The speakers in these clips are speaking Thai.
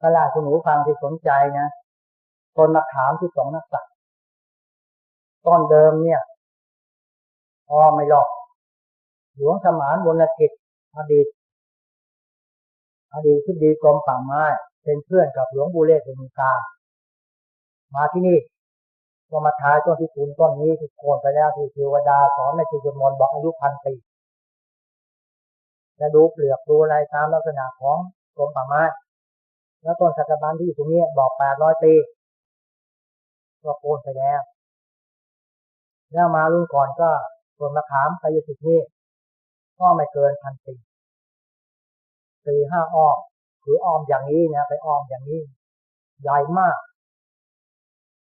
ก็ลาคุณหนูฟังที่สนใจนะตนมะขามที่สองนักสัตว์ต้นเดิมเนี่ยพอไม่หลอก หลวงสมานวรกิจอดีต อดีตที่ดีกรมป่าไม้เป็นเพื่อนกับหลวงบูเล่ตุนกามาที่นี่ก็มาทายต้นที่คุณต้นนี้ที่โคนไปแล้วที่เทวดาสอนในจุดมนบอกอายุพันปีจะดูเปลือกดูอะไรตามลักษณะของกรมป่าไม้ แล้วต้นสัตบันที่อยู่ตรงนี้บอกแปดร้อยปีก็โคนไปแล้ว แล้วมารุ่นก่อนก็ส่วนมะขามกายสิทธิ์นี่ก็ไม่เกินพันปีสี่ห้าอ้อมคืออ้อมอย่างนี้นะไปอ้อมอย่างนี้ใหญ่มาก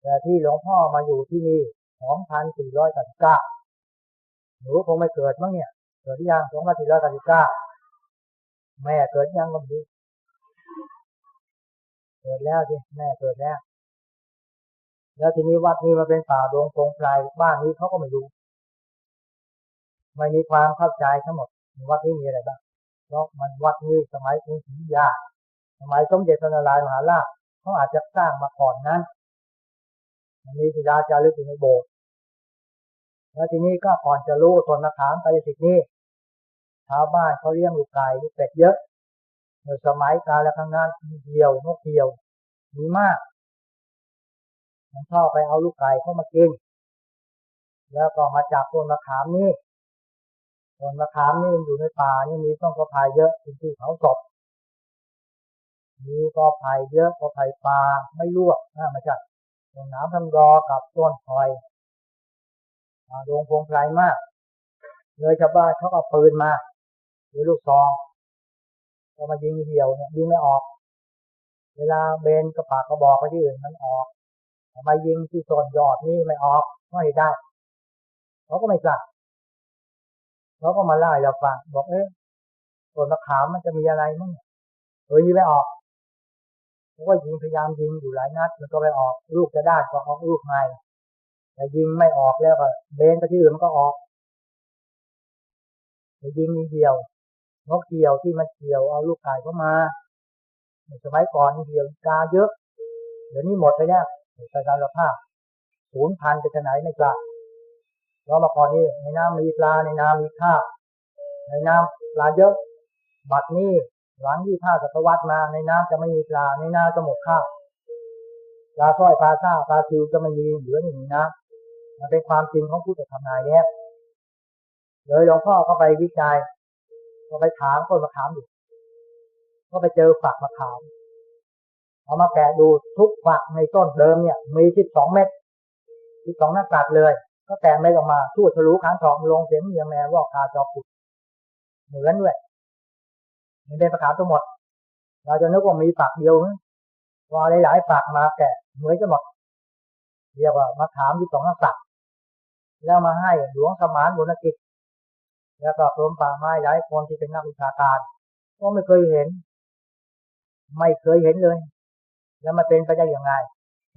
แต่ที่หลวงพ่อมาอยู่ที่นี่สองพันสี่ร้อยสิบเก้าหนูคงไม่เกิดมั้งเนี่ย เกิดยังสองพันสี่ร้อยสิบเก้าแม่เกิดยังก็ไม่เกิดแล้วสิแม่เกิดแล้ว แล้วทีนี้วัดนี้มาเป็นป่าดงตรงไพรบ้านนี้เขาก็ไม่รู้ไม่มีความเข้าใจทั้งหมด วัดนี้มีอะไรบ้างเพราะมันวัดนี้สมัยกรุงศรียาสมัยสมเด็จพระนารายมหาราชเขาอาจจะสร้างมาก่อนนั้นมีศิลาจารึกอยู่ในโบสถ์แล้วทีนี้ก็ก่อนจะรู้ทนมะขามไปสิทธินี้ชาวบ้านเขาเลี้ยงลูกไก่ลูกเป็ดเยอะ เมื่อสมัยกาลครั้งนั้นมีเดียวนกเดียวมีมาก มันชอบไปเอาลูกไก่เข้ามากิน แล้วก็มาจับต้นมะขามนี่ต้นมะขามนี่อยู่ในป่านี่มีต้นกระพายเยอะเป็นที่เขาศพมีกอไผ่เยอะกอไผ่ปลาไม่ลวกนะมาจากต้นน้ำทำรอกับต้นพลอยโรงพงไพรมาก เลยชาวบ้านเขาเอาปืนมาหรือลูกซอง ก็มายิงเหี่ยวเนี่ยยิงไม่ออก เวลาเบนกระปากกระบอกไปที่อื่นมันออกทำไมยิงที่ต้นยอดนี่ไม่ออกไม่ได้เขาก็ไม่กล้าเขาก็มาไล่เราฟังบอกเอ๊ะต้นมะขามมันจะมีอะไรมั้งเออยิงไม่ออกเขาก็ยิงพยายามยิงอยู่หลายนัดมันก็ไม่ออก ลูกจะได้ก็ออกลูกไม่แต่ยิงไม่ออกแล้วก็เบนไปที่อื่นมันก็ออกแต่ยิงมีเดียว นกเกี่ยวที่มันเกี่ยวเอาลูกไก่เข้ามาสมัยก่อนเกี่ยวกาเยอะ เดี๋ยวนี้หมดไปแล้วใส่การภาพศูนย์พันจะไหนไม่กล้าเรามาก่อนนี้ในน้ำมีปลาในน้ำมีข้าวในน้ำปลาเยอะ บัดนี้หลังที่ข้าศตวรรษมาในน้ำจะไม่มีปลาในน้ำจะหมดข้าวปลาสร้อยปลาซ่าปลาซิวจะไม่มีเหลืออยู่นะมันเป็นความจริงของผู้จะทำนายเนี่ยเลยหลวงพ่อก็ไปวิจัย ก็ไปถามคนมาถามอยู่ก็ไปเจอฝักมะขามเอามาแกะดูทุกฝักในต้นเดิมเนี่ย มีสิบสองเม็ดสิบสองหนักตัดเลย ก็แตกะไม่ออกมาทูดทะลุขานทองลงเสียงเมียแม่ว่าคาจอขุดเหมือนด้วยมันเป็นมะขามทั้งหมด เราจะนึกว่ามีฝักเดียวนะว่าหลายๆฝักมาแกะเหมือนจะหมดเรียกว่ามะขามที่สองหนักตัดแล้วมาให้หลวงสมานบุญกิจ แล้วก็กรมป่าไม้หลายคนที่เป็นนักวิชาการก็ไม่เคยเห็น ไม่เคยเห็นเลย แล้วมาเป็นไปได้อยังไง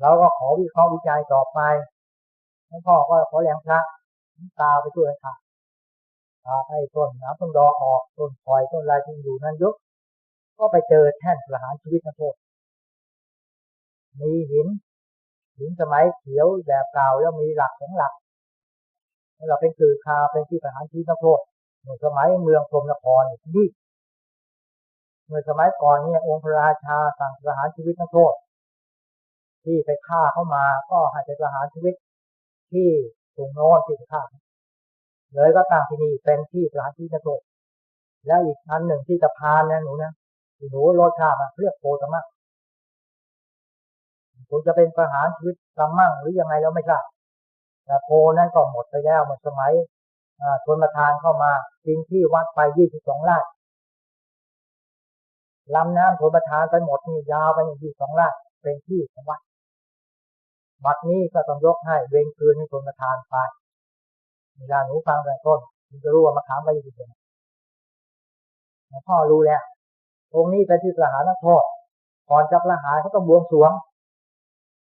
เราก็ขอวิเคราะห์วิจัยต่อไปหลวงพ่อก็ขอแรงพระตาไปช่วยค่ะตาให้ต้นน้ำต้นดอออกต้นคอยต้นลายที่อยู่นั้นยุกก็ไปเจอแท่นประหารชีวิตนักโทษมีหินหินสมัยเขียวแบบเก่าแล้วมีหลักของหลักเราเป็นสื่อคาเป็นที่ประหารชีวิตนักโทษ เมื่อสมัยเมืองพรมนครนี่เมื่อสมัยก่อนเนี่ยองค์พระราชาสั่งประหารชีวิตนักโทษ ที่ไปฆ่าเข้ามาก็ให้ไปประหารชีวิต ที่ตรงโน้นที่ไปฆ่าเลยก็ตั้งที่นี่เป็นที่ประหารชีวิตนักโทษแล้วอีกอันหนึ่งที่จะพานนะหนูนะหนูรถข้ามาเรียกโพธรรมะผมจะเป็นประหารชีวิตกำมั่งหรือยังไงแล้วไม่ทราบแต่โพนั้นก็หมดไปแล้วหมดสมัย ชนประทานเข้ามาริงที่วัดไปยี่สิบสองไร่ลำน้ำชนประทานไปหมดนี่ยาวไปยี่สิบสองไร่เป็นที่ของวัดวัดนี้ก็ต้องยกให้เวงคืนให้ชนประทานไปเวลาหนูฟังแต่ต้นคุณจะรู้ว่ามาถามไปยี่สิบสองพ่อรู้แล้วตรงนี้เป็นที่ประหารนักโทษก่อนจะประหารเขาต้องบวงสรวง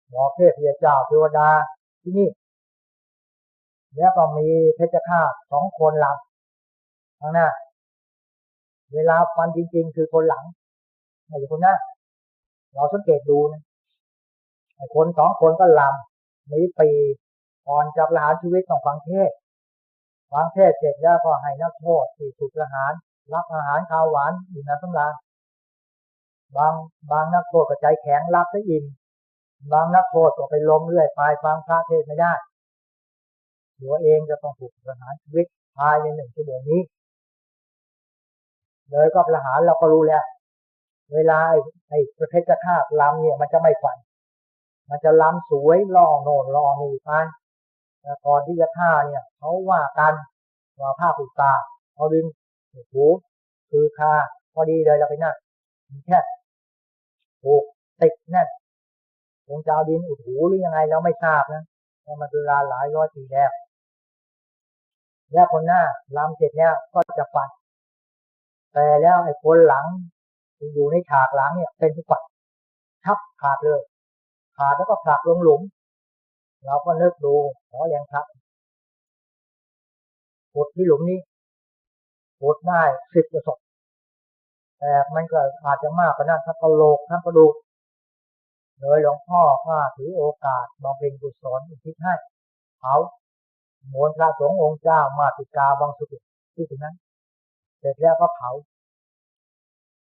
หมอเทพเจ้าเทวดาที่นี่ แล้วก็มีเพชฌฆาตสองคนหลังข้างหน้า เวลาฟันจริง ๆ คือคนหลังไม่ใช่คนหน้า เราสังเกตดูนะไอ้คนสองคนก็ลำมีปีก่อนจะประหารชีวิตต้องฟังเทศฟังเทศเสร็จแล้วก็ให้นักโทษที่ถูกประหาร รับอาหารข้าวหวานอิ่มน้ำสำราญบางบางนักโทษก็ใจแข็งรับได้อิ่มบางนักโทษก็ไปล้มเรื่อยไปฟังพระเทศไม่ได้ ตัวเองจะต้องถูกประหารชีวิตภายในหนึ่งชั่วโมงนี้ เลยก็ประหารเราก็รู้แล้ว เวลาไอ้ประเภทกระทาล้ำเนี่ย มันจะไม่ฝัน มันจะล้ำสวยล่อโน่นล่อนี่ไปแต่ก่อนที่จะท่าเนี่ยเขาว่ากันว่าผ้าผูกตาเอาดินหูคือคาพอดีเลยเราไปนั่งแค่ผูกติดแน่นคงจะเอาดินอุดหูหรือยังไงเราไม่ทราบนะเพราะมันเป็นเวลาหลายร้อยปีแล้ว แล้วคนหน้าลำเสร็จแล้วก็จะฟันแต่แล้วไอ้คนหลังที่อยู่ในฉากหลังเนี่ย เป็นทุกฝันทับขาดเลย ขาดแล้วก็ผลักลงหลุม เราก็นึกดูขอแรงครับขุดที่หลุมนี้ขุดได้สิบกระสอบแต่มันก็อาจจะมากกว่านั้นทั้งกระโหลกทั้งกระดูกโดยหลวงพ่อก็ถือโอกาสบำเพ็ญกุศลอุทิศให้เขา มวลพระสงฆ์องค์เจ้ามาติกาบางสุดที่ถึงนั้น เสร็จแล้วก็เผา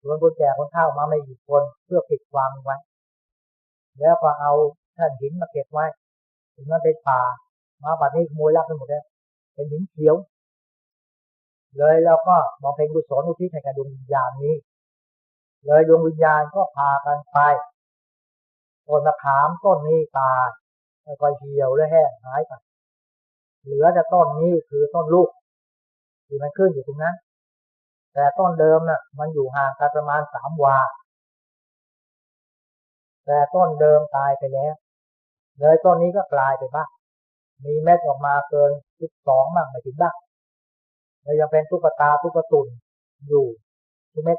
ส่วนคนแก่คนเฒ่ามาไม่กี่คนเพื่อปิดความไว้ แล้วก็เอาท่านหินมาเก็บไว้ถึงมันเป็นป่ามาป่านี้ขโมยลักไปหมดแล้วเป็นหินเขียว เลยแล้วก็มองเป็นกุศลอุทิศให้กับดวงวิญญาณนี้ เลยดวงวิญญาณก็พากันไปต้นมะขามต้นนี้ตายแล้วก็เหี่ยวและแห้งหายไป เหลือแต่ต้นนี้คือต้นลูกที่มันขึ้นอยู่ตรงนั้น แต่ต้นเดิมน่ะ มันอยู่ห่างกันประมาณสามวา แต่ต้นเดิมตายไปแล้วเลยต้นนี้ก็กลายไปบ้างมีเม็ดออกมาเกินสิบสองบ้างไม่ถึงบ้างเลยยังเป็นตุ๊กตาตุ๊กตุนอยู่ทุกเม็ด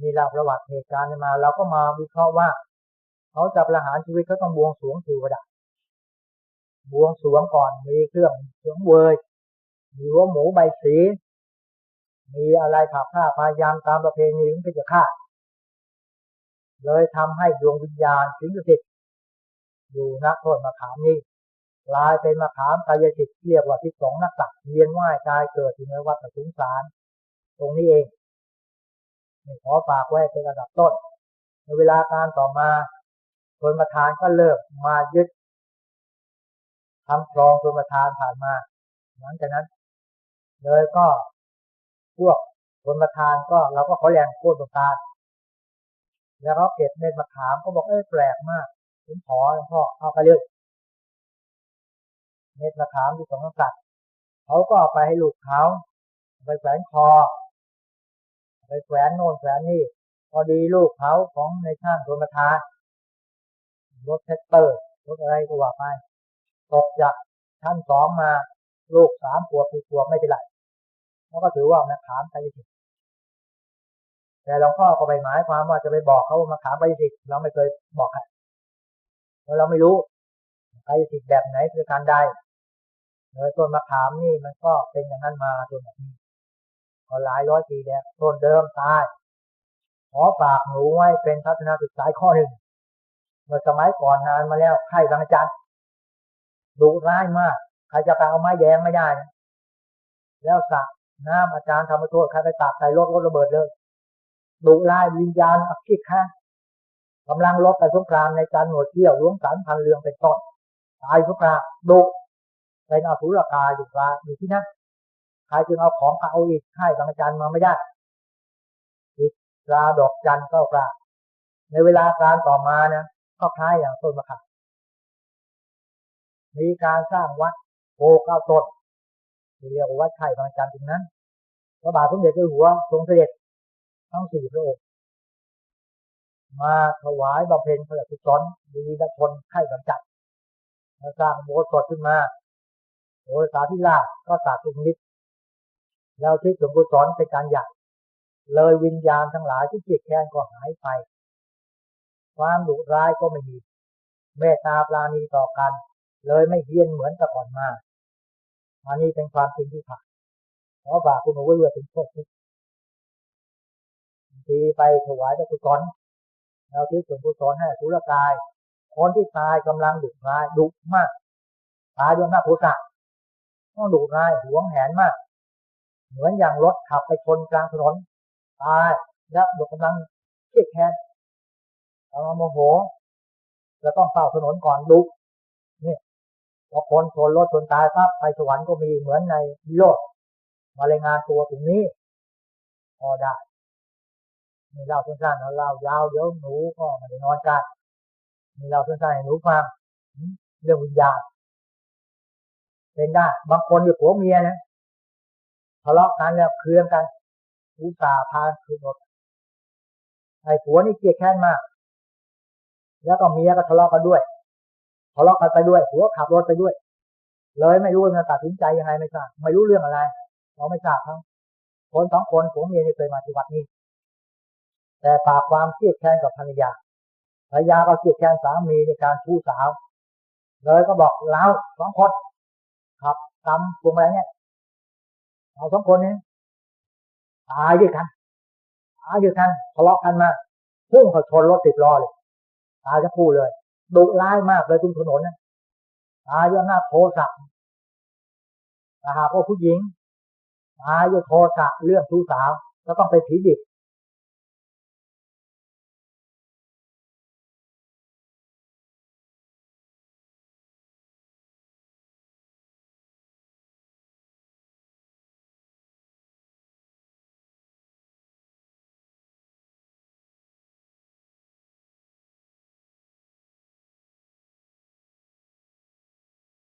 นี่เราประวัติเหตุการณ์มา เราก็มาวิเคราะห์ว่า เขาจะประหารชีวิตเขาต้องบวงสรวงเทวดา บวงสรวงก่อนมีเครื่องสวงเวยมีหัวหมูใบสี มีอะไรผักผ้าพายามตามประเพณีของพิจฆาตเลยทำให้ดวงวิญญาณสิงสถิตอยู่นักโทษมาขามนี้กลายเป็นมาขามกายจิตเรียกว่าที่สองนักตักเวียนว่ายตายเกิดที่ในวัดปทุมสาร ตรงนี้เองขอฝากไว้เป็นระดับต้น ในเวลาการต่อมาคนมาทานก็เลิกมายึด ทำคลองชนประทานผ่านมา หลังจากนั้น เลยก็พวกคนประทานก็เราก็ขอแรงโค่นตรงกลางแล้วเขาเก็บเม็ดมะขามเขาบอกเอ้ยแปลกมากผมขอหลวงพ่อเอาไปเลยเม็ดมะขามที่สองสัตว์เขาก็เอาไปให้ลูกเขาไปแขวนคอ ไปแขวนโน่นแขวนนี่พอดีลูกเขาของในช่างคนประทานรถแท็กเตอร์รถอะไรก็ว่าไป ตกจากชั้นสองมาลูกสามขวบสี่ขวบไม่เป็นไรเขาก็ถือว่ามาขามไปสิแต่หลวงพ่อก็ไปหมายความว่าจะไปบอกเขามาขามไปสิเราไม่เคยบอกใครเพราะเราไม่รู้ไปสิแบบไหนคือการใดเลยต้นมะขามนี่มันก็เป็นอย่างนั้นมาจนแบบนี้ก็หลายร้อยปีแล้วต้นเดิมตายขอฝากหนูไว้เป็นทัศนศึกษาข้อหนึ่งเมื่อสมัยก่อนนานมาแล้วไข่บางจัน ดุร้ายมากใครจะไปเอาไม้แดงไม่ได้นะแล้วสักน้ำอาจารย์ทำมาโทษใครไปตักใส่รถรถระเบิดเลยดุร้ายวิญญาณอักขิดข้ากำลังลบไปสงครามในการหนวดเที่ยวล้วงสันพันเรืองเป็นต้นตายสงครามดุเป็นอสุรกายดุร้าอยู่ที่นั่นใครจึงเอาของเอาอีกให้บางอาจารย์มาไม่ได้ติดปลาดอกจันก็ปลาในเวลาการต่อมานะก็คล้ายอย่างต้นมะขาม มีการสร้างวัดโพเก้าตนเรียกว่าวัดไข่บางจันทร์ตรงนั้นพระบาทสมเด็จเจ้าหัวทรงเสด็จทั้งสี่พระองค์มาถวายบำเพ็ญพระกุศลมีดัชนไข่บางจันทร์สร้างโบสถ์ขึ้นมาโอสาธิราชก็ตาตุมิตรแล้วที่สมบูรณ์สอนเป็นการใหญ่เลยวิญญาณทั้งหลายที่เกลียดแค้นก็หายไป ความดุร้ายก็ไม่มี เมตตาปราณีต่อกัน เลยไม่เฮี้ยนเหมือนแต่ก่อนมาอันนี้เป็นความจริงที่ผ่านขอบากคุณหนูไว้เวเป็นโทษทีไปถวายพระกุศลเราที่ส่วนกุศลให้สุรกาย คนที่ตายกำลังดุร้ายดุมาก ตายด้วยหน้าโทสะต้องดุร้ายหวงแหนมาก เหมือนอย่างรถขับไปชนกลางถนนตายแล้วรถกำลังเครียดแค้นกำลังโมโหจะต้องเฝ้าถนนก่อนดุ พอคนชนรถชนตายปั๊บไปสวรรค์ก็มีเหมือนในวิโรธมารายงานตัวตรงนี้ พอได้มีเล่าสั้นๆแล้วเล่ายาวเดี๋ยวหนูก็ไม่ได้นอนกันมีเล่าสั้นๆให้หนูฟังเรื่องวิญญาณเป็นได้บางคนอยู่ผัวเมียนะทะเลาะกันแล้วเครืองกันอุตส่าห์พาคืนรถไอ้ผัวนี่เกลียดแค้นมาก แล้วก็เมียก็ทะเลาะกันด้วย ทะเลาะกันไปด้วยผัวขับรถไปด้วย เลยไม่รู้จะตัดสินใจยังไงไม่ทราบไม่รู้เรื่องอะไรเราไม่ทราบทั้งคนสองคนผัวเมียเคยมาที่วัดนี้ แต่ฝากความเครียดแค้นกับภรรยาภรรยาก็เครียดแค้นสามีในการชู้สาว เลยก็บอกเราสองคนขับตำพวงอะไรเนี่ยเราสองคนนี้ตายด้วยกันตายด้วยกันทะเลาะกันมาพุ่งเขาชนรถติดล้อเลยตายจะคู่เลย ดุร้ายมากเลยตรงถนนนะตายด้วยหน้าโทสะถ้าหากว่าผู้หญิงตายด้วยโทสะเรื่องชู้สาวก็ต้องเป็นผีดิบ